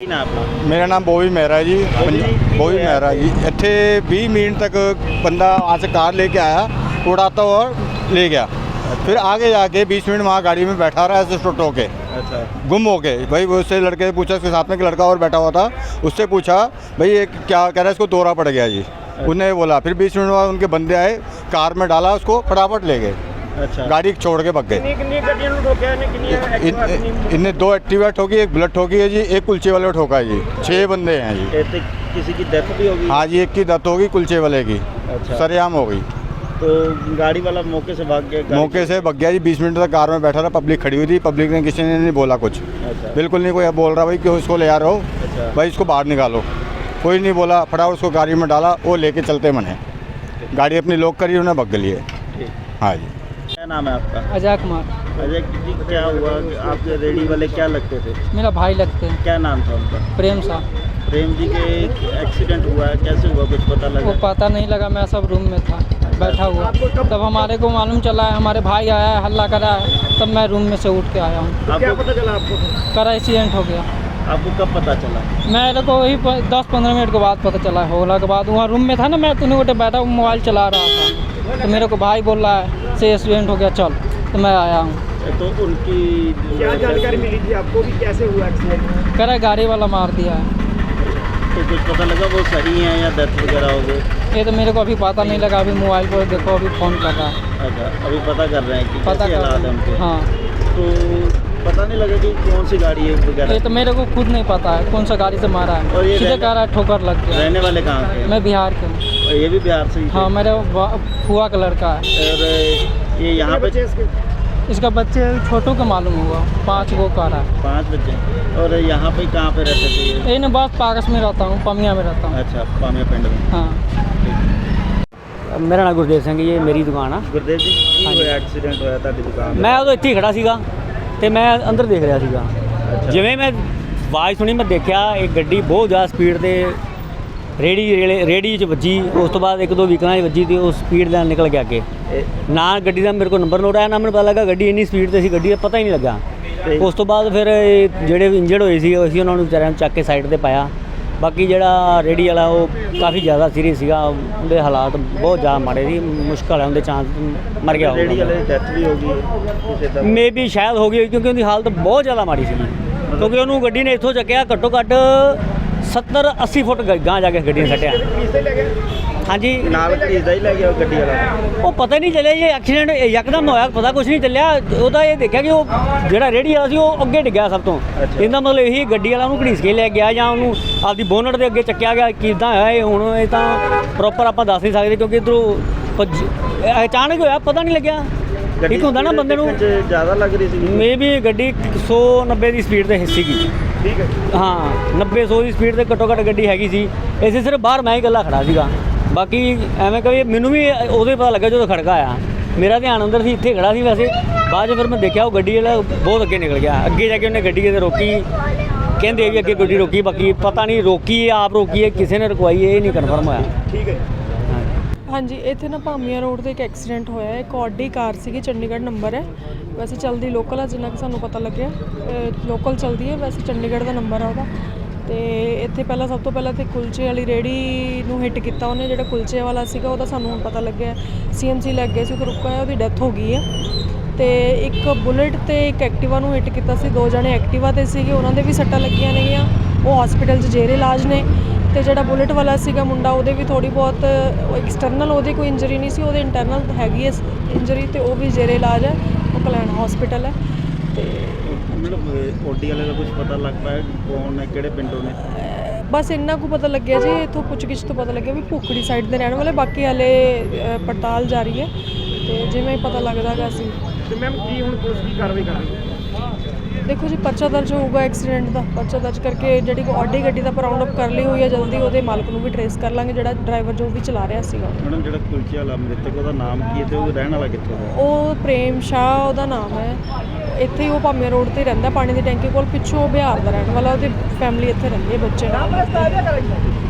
ਕੀ ਨਾਮ ਆਪਣਾ ਮੇਰਾ ਨਾਮ ਬੋਵੀ ਮਹਿਰਾ ਜੀ ਬੋਵੀ ਜੀ, ਕੀ ਬੋਵੀ ਹੋਇਆ? ਮਹਿਰਾ ਜੀ ਇੱਥੇ 20 ਮਿੰਟ तक बंदा वहाँ से कार लेके आया उड़ाता हुआ ले गया फिर आगे जाके 20 मिनट वहाँ गाड़ी में बैठा रहा ऐसे टोटो के ਅੱਛਾ गुम हो गए भाई वो उससे लड़के से पूछा उसके साथ में एक लड़का और बैठा हुआ था उससे पूछा भाई ये क्या कह रहा है इसको दौरा पड़ गया जी उन्हें बोला फिर 20 मिनट बाद उनके बंदे आए कार में डाला उसको फटाफट ले गए अच्छा। गाड़ी छोड़ के भग गए। इन्हें दो एक्टिवा ठोकी एक बुलेट ठोकी है जी एक कुल्चे वाले ठोका है जी। छः बंदे हैं जी। तो किसी की डेथ भी होगी? हाँ जी एक की डेथ होगी कुल्चे वाले की। अच्छा। सरेआम गई तो गाड़ी वाला मौके से भाग गया मौके से? भाग गया जी बीस मिनट तक कार में बैठा रहा पब्लिक खड़ी हुई थी पब्लिक ने किसी ने नहीं बोला कुछ। अच्छा। बिल्कुल नहीं कोई बोल रहा भाई क्यों इसको ले आ रहे हो अच्छा। भाई इसको बाहर निकालो। कोई नहीं बोला फटाफट उसको गाड़ी में डाला वो लेके चलते मने। गाड़ी अपनी लॉक करी उन्हें भग गई है हाँ जी। क्या नाम है आपका? अजय कुमार। अजय जी क्या हुआ? आपके रेडी वाले क्या लगते थे? मेरा भाई लगते हैं। क्या नाम था उनका? प्रेम सा। प्रेम जी के एक्सीडेंट हुआ है कैसे हुआ? कुछ पता वो लगा पता नहीं लगा मैं सब रूम में था बैठा हुआ। तब हमारे को मालूम चला है हमारे भाई आया है हल्ला करा है तब मैं रूम में से उठ के आया हूँ। आपको पता चला आपको? करा एक्सीडेंट हो गया। आपको कब पता चला? मेरे को वही प- दस पंद्रह मिनट के बाद पता चला। होला के बाद वहाँ रूम में था ना मैं तीनों गोटे बैठा मोबाइल चला रहा था। तो मेरे को भाई बोल रहा है से एक्सीडेंट हो गया चल। तो मैं आया हूँ। तो उनकी क्या जानकारी मिली थी आपको भी कैसे हुआ एक्सीडेंट करा गाड़ी वाला मार दिया है। तो कुछ पता लगा वो सही है या डेथ वगैरह हो गई? ये तो मेरे को अभी पता नहीं लगा अभी मोबाइल पर देखो अभी फ़ोन कर रहा है। अच्छा अभी पता कर रहे हैं कि पता कर रहे हैं। हाँ तो पता नहीं लगा कि कौन सी गाड़ी है वगैरह? ये तो मेरे को खुद नहीं पता है कौन सा गाड़ी से मारा और ये है सीधे कह रहा है ठोकर लग गया। रहने वाले कहाँ मैं बिहार के हूँ। ये भी बिहार से ही थे? हाँ मेरे वा- फुआ का लड़का है और ये यहाँ पे बच्चे इसके इसका बच्चे छोटू का मालूम हुआ पाँच गो का रहा है पांच बच्चे हैं। और यहाँ पे कहाँ पे रहते थे ये ये ना बस पारस में रहता हूँ पमिया में रहता हूँ अच्छा पामिया पिंड में हाँ ਮੇਰਾ ਨਾਮ ਗੁਰਦੇਵ ਸਿੰਘ ਜੀ ਇਹ ਮੇਰੀ ਦੁਕਾਨ ਆ ਗੁਰਦੇਵ ਜੀ ਕੀ ਹੋਇਆ ਐਕਸੀਡੈਂਟ ਹੋਇਆ ਤੁਹਾਡੀ ਦੁਕਾਨ ਤੇ? ਮੈਂ ਉਦੋਂ ਇੱਥੇ ਹੀ ਖੜਾ ਸੀਗਾ ਤੇ ਮੈਂ ਅੰਦਰ ਦੇਖ ਰਿਹਾ ਸੀਗਾ ਅੱਛਾ। ਜਿਵੇਂ ਮੈਂ ਆਵਾਜ਼ ਸੁਣੀ ਮੈਂ ਦੇਖਿਆ ਇੱਕ ਗੱਡੀ ਬਹੁਤ ਜ਼ਿਆਦਾ ਸਪੀਡ ਤੇ ਰੇੜੀ ਰੇੜੇ- ਰੇੜੀ 'ਚ ਵੱਜੀ ਉਸ ਤੋਂ ਬਾਅਦ ਇੱਕ ਦੋ ਵਹੀਕਲਾਂ 'ਚ ਵੱਜੀ ਤੇ ਉਹ ਸਪੀਡ ਨਾਲ ਨਿਕਲ ਗਿਆ ਅੱਗੇ। ਨਾ ਗੱਡੀ ਦਾ ਮੇਰੇ ਕੋਲ ਨੰਬਰ ਨੋਟ ਆਇਆ ਨਾ ਮੈਨੂੰ ਪਤਾ ਲੱਗਾ ਗੱਡੀ ਇੰਨੀ ਸਪੀਡ ਤੇ ਸੀ ਗੱਡੀ ਦਾ ਪਤਾ ਹੀ ਨਹੀਂ ਲੱਗਾ। ਉਸ ਤੋਂ ਬਾਅਦ ਫਿਰ ਜਿਹੜੇ ਇੰਜਰਡ ਹੋਏ ਸੀ ਅਸੀਂ ਉਹਨਾਂ ਨੂੰ ਵਿਚਾਰਿਆਂ ਨੂੰ ਚੱਕ ਕੇ ਸਾਈਡ ਤੇ ਪਾਇਆ। ਬਾਕੀ ਜਿਹੜਾ ਰੇੜੀ ਵਾਲਾ ਉਹ ਕਾਫੀ ਜ਼ਿਆਦਾ ਸੀਰੀਅਸ ਸੀਗਾ ਉਹਦੇ ਹਾਲਾਤ ਬਹੁਤ ਜ਼ਿਆਦਾ ਮਾੜੇ ਸੀ ਮੁਸ਼ਕਲ ਹੈ ਉਹਦੇ ਚਾਂਸ ਮਰ ਗਿਆ ਰੇੜੀ ਹੋਊਗਾ। ਵਾਲੇ ਦੀ ਡੈਥ ਵੀ ਹੋ ਗਈ ਕਿਸੇ ਦਾ ਮੇਬੀ ਸ਼ਾਇਦ ਹੋ ਗਈ ਕਿਉਂਕਿ ਉਹਦੀ ਹਾਲਤ ਬਹੁਤ ਜ਼ਿਆਦਾ ਮਾੜੀ ਸੀ ਕਿਉਂਕਿ ਉਹਨੂੰ ਗੱਡੀ ਨੇ ਇੱਥੋਂ ਚੱਕਿਆ ਘੱਟੋ ਘੱਟ 70 80 ਫੁੱਟ ਗਾਂ ਜਾ ਕੇ ਗੱਡੀ ਨੇ ਸੱਟਿਆ। ਹਾਂਜੀ। ਨਾਲ ਭਤੀਜ ਦਾ ਹੀ ਲੈ ਗਿਆ ਉਹ ਗੱਡੀ ਵਾਲਾ। ਉਹ ਪਤਾ ਹੀ ਨਹੀਂ ਚੱਲਿਆ ਜੇ ਐਕਸੀਡੈਂਟ ਯਕਦਮ ਹੋਇਆ ਪਤਾ ਕੁਝ ਨਹੀਂ ਚੱਲਿਆ। ਉਹਦਾ ਇਹ ਦੇਖਿਆ ਕਿ ਉਹ ਜਿਹੜਾ ਰੇਹੜੀ ਵਾਲਾ ਸੀ ਉਹ ਅੱਗੇ ਡਿੱਗਿਆ ਸਭ ਤੋਂ। ਇਹਦਾ ਮਤਲਬ ਇਹੀ ਗੱਡੀ ਵਾਲਾ ਉਹਨੂੰ ਘੜੀਸ ਕੇ ਲੈ ਗਿਆ ਜਾਂ ਉਹਨੂੰ ਆਪਦੀ ਬੋਨਟ ਦੇ ਅੱਗੇ ਚੱਕਿਆ ਗਿਆ ਕਿਦਾਂ ਹੋਇਆ ਇਹ ਹੁਣ ਇਹ ਤਾਂ ਪ੍ਰੋਪਰ ਆਪਾਂ ਦੱਸ ਨਹੀਂ ਸਕਦੇ ਕਿਉਂਕਿ ਇਧਰੋਂ ਅਚਾਨਕ ਹੋਇਆ ਪਤਾ ਨਹੀਂ ਲੱਗਿਆ। ਇੱਕ ਹੁੰਦਾ ਨਾ ਬੰਦੇ ਨੂੰ ਜ਼ਿਆਦਾ ਲੱਗ ਰਹੀ ਸੀ। ਮੇਬੀ ਗੱਡੀ 190 ਦੀ ਸਪੀਡ ਤੇ ਹਿੱਸੀ ਗਈ। ਹਾਂ 90 100 ਦੀ ਸਪੀਡ ਤੇ ਘੱਟੋ ਘੱਟ ਗੱਡੀ ਹੈਗੀ ਸੀ। ਇਸੇ ਸਿਰਫ ਬਾਹਰ ਮੈਂ ਹੀ ਇਕੱਲਾ ਖੜਾ ਸੀਗਾ। ਬਾਕੀ ਐਵੇਂ ਕਹੇ ਮੈਨੂੰ ਵੀ ਉਹਦੇ ਪਤਾ ਲੱਗਾ ਜਦੋਂ ਖੜਕਾ ਆਇਆ। ਮੇਰਾ ਧਿਆਨ ਅੰਦਰ ਸੀ, ਇੱਥੇ ਖੜਾ ਸੀ ਵੈਸੇ। ਬਾਅਦ ਫਿਰ ਮੈਂ ਦੇਖਿਆ, ਉਹ ਗੱਡੀ ਜਿਹੜਾ ਬਹੁਤ ਅੱਗੇ ਨਿਕਲ ਗਿਆ। ਅੱਗੇ ਜਾ ਕੇ ਉਹਨੇ ਗੱਡੀ ਕਿਤੇ ਰੋਕੀ। ਕਹਿੰਦੇ ਵੀ ਅੱਗੇ ਗੱਡੀ ਰੋਕੀ, ਬਾਕੀ ਪਤਾ ਨਹੀਂ ਰੋਕੀ ਆਪ ਰੋਕੀ ਕਿਸੇ ਨੇ ਰੁਕਵਾਈ ਇਹ ਨਹੀਂ ਕਨਫਰਮ ਹੋਇਆ। ਹਾਂਜੀ, ਇੱਥੇ ਨਾ ਭਾਮੀਆਂ ਰੋਡ ਤੇ ਇੱਕ ਐਕਸੀਡੈਂਟ ਹੋਇਆ ਹੈ। ਇੱਕ ਆਡੀ ਕਾਰ ਸੀਗੀ, ਚੰਡੀਗੜ੍ਹ ਨੰਬਰ ਹੈ। ਵੈਸੇ ਚਲਦੀ ਲੋਕਲ ਆ, ਜਿੰਨਾ ਕਿ ਸਾਨੂੰ ਪਤਾ ਲੱਗਿਆ। ਲੋਕਲ ਚਲਦੀ ਹੈ, ਵੈਸੇ ਚੰਡੀਗੜ੍ਹ ਦਾ ਨੰਬਰ ਆ ਉਹਦਾ। ਤੇ ਇੱਥੇ ਪਹਿਲਾਂ ਸਭ ਤੋਂ ਪਹਿਲਾਂ ਤੇ ਕੁਲਚੇ ਵਾਲੀ ਰੇੜੀ ਨੂੰ ਹਿੱਟ ਕੀਤਾ ਉਹਨੇ, ਜਿਹੜਾ ਕੁਲਚੇ ਵਾਲਾ ਸੀਗਾ, ਉਹਦਾ ਸਾਨੂੰ ਹੁਣ ਪਤਾ ਲੱਗਿਆ। ਸੀਐਮਸੀ ਲੱਗ ਗਿਆ ਸੀ ਉਹ ਰੁਕਾ ਹੈ ਉਹਦੀ ਡੈਥ ਹੋ ਗਈ ਹੈ। ਤੇ ਇੱਕ ਬੁਲਟ ਤੇ ਇੱਕ ਐਕਟਿਵਾ ਨੂੰ ਹਿੱਟ ਕੀਤਾ ਸੀ। ਦੋ ਜਣੇ ਐਕਟਿਵਾ ਤੇ ਸੀਗੇ, ਉਹਨਾਂ ਦੇ ਵੀ ਸੱਟਾਂ ਲੱਗੀਆਂ ਨੇਗੀਆਂ ਉਹ ਹਸਪੀਟਲ 'ਚ ਜੇਰੇ ਇਲਾਜ ਨੇ ਤੇ ਜਿਹੜਾ ਬੁਲੇਟ ਵਾਲਾ ਸੀਗਾ ਮੁੰਡਾ ਉਹਦੇ ਵੀ ਥੋੜੀ ਬਹੁਤ ਐਕਸਟਰਨਲ ਉਹਦੀ ਕੋਈ ਇੰਜਰੀ ਨਹੀਂ ਸੀ ਉਹਦੇ ਇੰਟਰਨਲ ਹੈਗੀ ਐ ਇੰਜਰੀ ਤੇ ਉਹ ਵੀ ਜੇਰੇ ਇਲਾਜ ਹੈ ਉਹ ਕਲੈਣ ਹਸਪੀਟਲ ਹੈ ਤੇ ਮਤਲਬ ਓਡੀ ਵਾਲੇ ਦਾ ਕੁਝ ਪਤਾ ਲੱਗ ਪਾਇਆ ਕੌਣ ਨੇ ਕਿਹੜੇ ਪਿੰਡੋਂ ਨੇ? ਬਸ ਇੰਨਾ ਕੁ ਪਤਾ ਲੱਗਿਆ ਜੀ ਇਥੋਂ ਪੁੱਛਗਿੱਛ ਤੋਂ ਪਤਾ ਲੱਗਿਆ ਵੀ ਭੁੱਖੜੀ ਸਾਈਡ ਦੇ ਰਹਿਣ ਵਾਲੇ ਬਾਕੀ ਹਲੇ ਪੜਤਾਲ ਜਾਰੀ ਹੈ ਤੇ ਜਿਵੇਂ ਪਤਾ ਲੱਗਦਾਗਾ ਸੀ ਤੇ ਮੈਮ ਕੀ ਹੁਣ ਪੁਲਿਸ ਕੀ ਕਾਰਵਾਈ ਕਰ ਰਹੀ ਹੈ? ਦੇਖੋ ਜੀ ਪਰਚਾ ਦਰਜ ਹੋਊਗਾ ਐਕਸੀਡੈਂਟ ਦਾ। ਪਰਚਾ ਦਰਜ ਕਰਕੇ ਜਿਹੜੀ ਕੋ ਆਡੀ ਗੱਡੀ ਦਾ ਰਾਉਂਡ ਅਪ ਕਰ ਲਈ ਹੋਈ ਹੈ ਜਲਦੀ ਉਹਦੇ ਮਾਲਕ ਨੂੰ ਵੀ ਟਰੇਸ ਕਰ ਲਾਂਗੇ ਜਿਹੜਾ ਡਰਾਈਵਰ ਜੋ ਵੀ ਚਲਾ ਰਿਹਾ ਸੀਗਾ। ਮੈਡਮ ਜਿਹੜਾ ਕੁਲਚੇ ਵਾਲਾ ਮ੍ਰਿਤਕ ਉਹਦਾ ਨਾਮ ਕੀ ਹੈ ਤੇ ਉਹ ਰਹਿਣ ਵਾਲਾ ਕਿੱਥੋਂ ਦਾ ਉਹ ਪ੍ਰੇਮ ਸ਼ਾਹ ਉਹਦਾ ਨਾਮ ਹੈ। ਇੱਥੇ ਹੀ ਉਹ ਭਾਮੇ ਰੋਡ ਤੇ ਰਹਿੰਦਾ ਪਾਣੀ ਦੀ ਟੈਂਕੀ ਕੋਲ ਪਿੱਛੋਂ ਬਿਹਾਰ ਦਾ ਰਹਿਣ ਵਾਲਾ ਉਹਦੀ ਫੈਮਿਲੀ ਇੱਥੇ ਰਹਿੰਦੀ ਹੈ ਬੱਚੇ ਨਾਲ।